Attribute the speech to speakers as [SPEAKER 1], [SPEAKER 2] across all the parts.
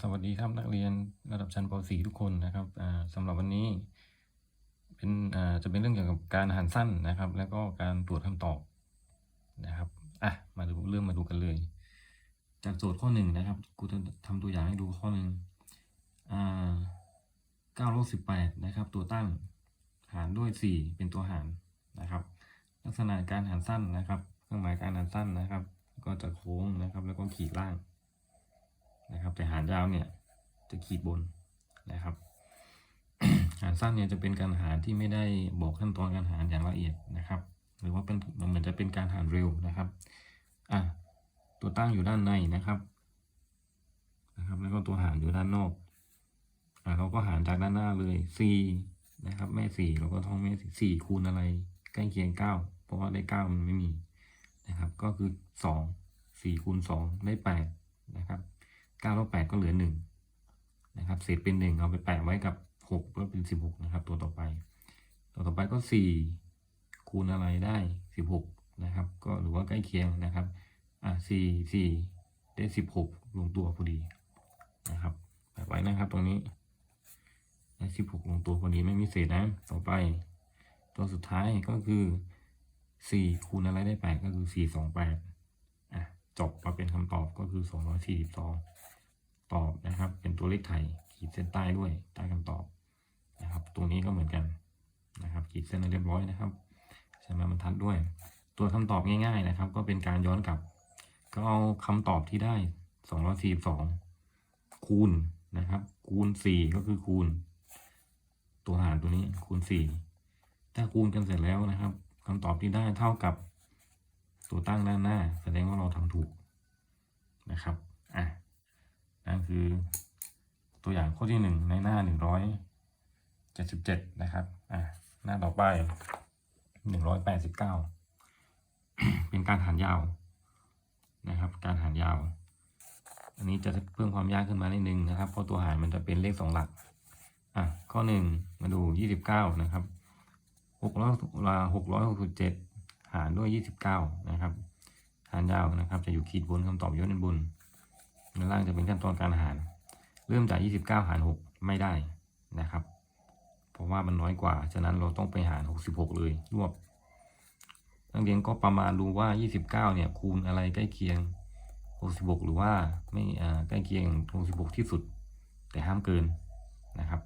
[SPEAKER 1] สวัสดีครับนักเรียนระดับชั้นป .4 ทุกคนนะครับอ่าสำหรับวันนี้เป็นจะเป็นเรื่องเกี่ยวกับการหันสั้นนะครับ แล้วก็การตรวจคำตอบนะครับอะมาดูเริ่มมาดูกันเลย จากโจทย์ข้อหนึ่งนะครับกูจะทำตัวอย่างให้ดูข้อหนึ่งเก้าลบสิบแปดนะครับ ตัวตั้งหารด้วยสี่เป็นตัวหารนะครับ ลักษณะการหันสั้นนะครับ เครื่องหมายการหันสั้นนะครับ ก็จะโค้งนะครับ แล้วก็ขีดล่าง นะครับแต่หารยาวเนี่ยจะขีดบนนะครับ หารสั้นเนี่ยจะเป็นการหารที่ไม่ได้บอกขั้นตอนการหารอย่างละเอียดนะครับ หรือว่าเป็นเหมือนจะเป็นการหารเร็วนะครับอะตัวตั้งอยู่ด้านในนะครับนะครับ แล้วก็ตัวหารอยู่ด้านนอกอะเราก็หารจากด้านหน้าเลย4นะครับ แม่สี่เราก็ท่องแม่สี่คูณอะไร ใกล้เคียงเก้าเพราะว่าได้เก้ามันไม่มีนะครับ ก็คือสองสี่คูณสองได้แปดนะครับ เก้าลบแปดก็เหลือหนึ่งนะครับ เศษเป็นหนึ่งเอาไปแปะไว้กับหกก็เป็นสิบหกนะครับ ตัวต่อไป ตัวต่อไปก็สี่คูณอะไรได้สิบหกนะครับ ก็หรือว่าใกล้เคียงนะครับ อะสี่สี่ได้สิบหกลงตัวพอดีนะครับแปะไว้นะครับตรงนี้ได้สิบหกลงตัวพอดีไม่มีเศษนะ ต่อไป ตัวสุดท้ายก็คือสี่คูณอะไรได้แปดก็คือสี่สองแปดอะจบมาเป็นคำตอบก็คือ242 ตอบนะครับ เป็นตัวเลขไทยขีดเส้นใต้ด้วยใต้คำตอบนะครับ ตรงนี้ก็เหมือนกันนะครับขีดเส้นเรียบร้อยนะครับใช้ไม้บรรทัดด้วย ตัวคำตอบง่าย ๆนะครับ ก็เป็นการย้อนกลับ ก็เอาคำตอบที่ได้242คูณนะครับ คูณ 4 ก็คือคูณ ตัวหารตัวนี้คูณ 4 ถ้าคูณกันเสร็จแล้วนะครับคำตอบที่ได้เท่ากับตัวตั้งด้านหน้า แสดงว่าเราทำถูกนะครับอะ คือ ตัวอย่างข้อที่หนึ่งในหน้าหนึ่งร้อยเจ็ดสิบเจ็ดนะครับอะหน้าต่อไปหนึ่งร้อยแปดสิบเก้าเป็นการหารยาวนะครับ การหารยาว อันนี้จะเพิ่มความยากขึ้นมานิดนึงนะครับ เพราะตัวหารมันจะเป็นเลขสองหลักอะข้อหนึ่งมาดูยี่สิบเก้านะครับหกร้อยหกร้อยหกสิบเจ็ดหารด้วย29นะครับ หารยาวนะครับ จะอยู่ขีดบนคำตอบอยู่ด้านบน ด้านล่างจะเป็นขั้นตอนการหาร เริ่มจาก 29 หาร 6 ไม่ได้นะครับ เพราะว่ามันน้อยกว่า ฉะนั้นเราต้องไปหาร 66 เลยรวบนักเรียนก็ประมาณดูว่า 29 เนี่ยคูณอะไรใกล้เคียง 66 หรือว่าไม่อ่าใกล้เคียง 66 ที่สุด แต่ห้ามเกินนะครับ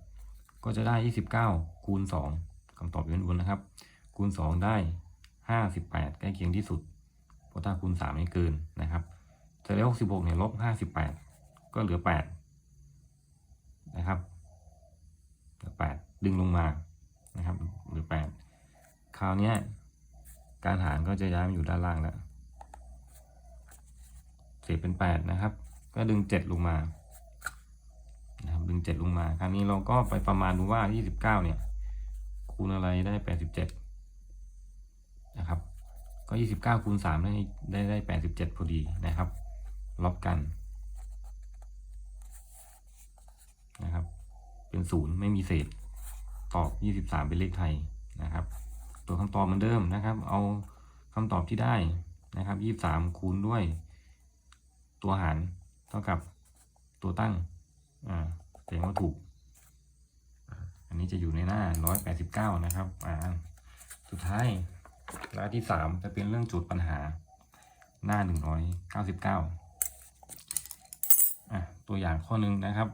[SPEAKER 1] ก็จะได้ 29 คูณ 2คำตอบอยู่ด้านบนนะครับ คูณ 2 ได้ห้าสิบแปดใกล้เคียงที่สุด เพราะถ้าคูณสามไม่เกินนะครับ จะได้หกสิบหกเนี่ยลบห้าสิบแปดก็เหลือแปดนะครับเหลือแปดดึงลงมานะครับเหลือแปดคราวนี้การหารก็จะย้ายมาอยู่ด้านล่างแล้วเศษเป็นแปดนะครับ ก็ดึงเจ็ดลงมานะครับดึงเจ็ดลงมา คราวนี้เราก็ไปประมาณดูว่ายี่สิบเก้าเนี่ยคูณอะไรได้แปดสิบเจ็ดนะครับก็ 29คูณ3ได้ได้ได้ 87 พอดีนะครับ ลบกกันนะครับ เป็นศูนย์ไม่มีเศษ ตอบ 23 เป็นเลขไทยนะครับ ตัวคำตอบเหมือนเดิมนะครับ เอาคำตอบที่ได้นะครับ 23 คูณด้วย ตัวหารเท่ากับตัวตั้งอ่าแสดงว่าถูก อันนี้จะอยู่ในหน้า 189 นะครับอ่าสุดท้ายหน้าที่ 3 จะเป็นเรื่องจุดปัญหาหน้า 199 ตัวอย่างข้อหนึ่งนะครับ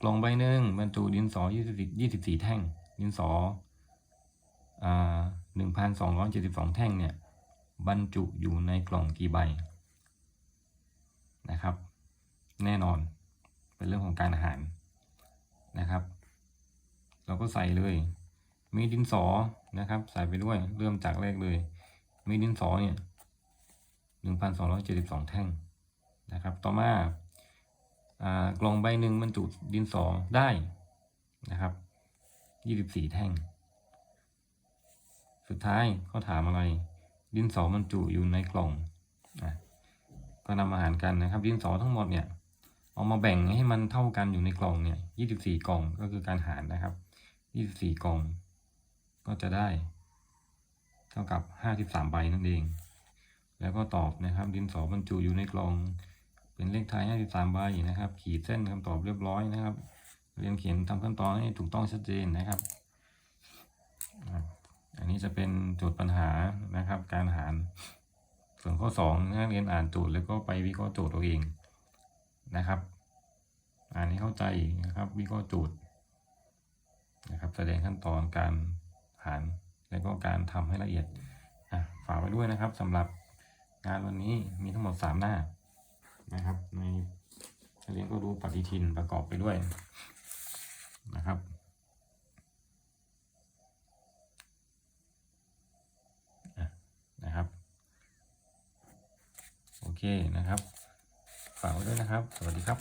[SPEAKER 1] กล่องใบหนึ่งบรรจุดินสอยี่สิบสี่แท่ง ดินสออ่าหนึ่งพันสองร้อยเจ็ดสิบสองแท่งเนี่ยบรรจุอยู่ในกล่องกี่ใบนะครับ แน่นอนเป็นเรื่องของการอาหารนะครับ เราก็ใส่เลย มีดินสอนะครับ ใส่ไปด้วยเริ่มจากแรกเลย มีดินสอเนี่ยหนึ่งพันสองร้อยเจ็ดสิบสองแท่งนะครับ ต่อมา กล่องใบหนึ่งบรรจุดินสอได้นะครับยี่สิบสี่แท่ง สุดท้ายเขาถามอะไร ดินสอบรรจุอยู่ในกล่องอะก็นำมาหารกันนะครับ ดินสอทั้งหมดเนี่ยเอามาแบ่งให้มันเท่ากันอยู่ในกล่องเนี่ยยี่สิบสี่กล่องก็คือการหารนะครับยี่สิบสี่กล่อง ก็จะได้ เท่ากับห้าสิบสามใบนั่นเอง แล้วก็ตอบนะครับ ดินสอบรรจุอยู่ในกล่อง เป็นเลขท้าย 53 ใบนะครับ ขีดเส้นคำตอบเรียบร้อยนะครับ เรียนเขียนทำขั้นตอนให้ถูกต้องชัดเจนนะครับ อันนี้จะเป็นโจทย์ปัญหานะครับ การหาร ส่วนข้อ2นักเรียนอ่านโจทย์แล้วก็ไปวิเคราะห์โจทย์เอาเองนะครับ อ่านให้เข้าใจนะครับ วิเคราะห์โจทย์นะครับ แสดงขั้นตอนการหารแล้วก็การทำให้ละเอียดฝากไว้ด้วยนะครับสำหรับงานวันนี้มีทั้งหมด 3 หน้า นะครับ ในนักเรียนก็ดูปฏิทินประกอบไปด้วยนะครับนะครับโอเคนะครับฝากไว้ด้วยนะครับ สวัสดีครับ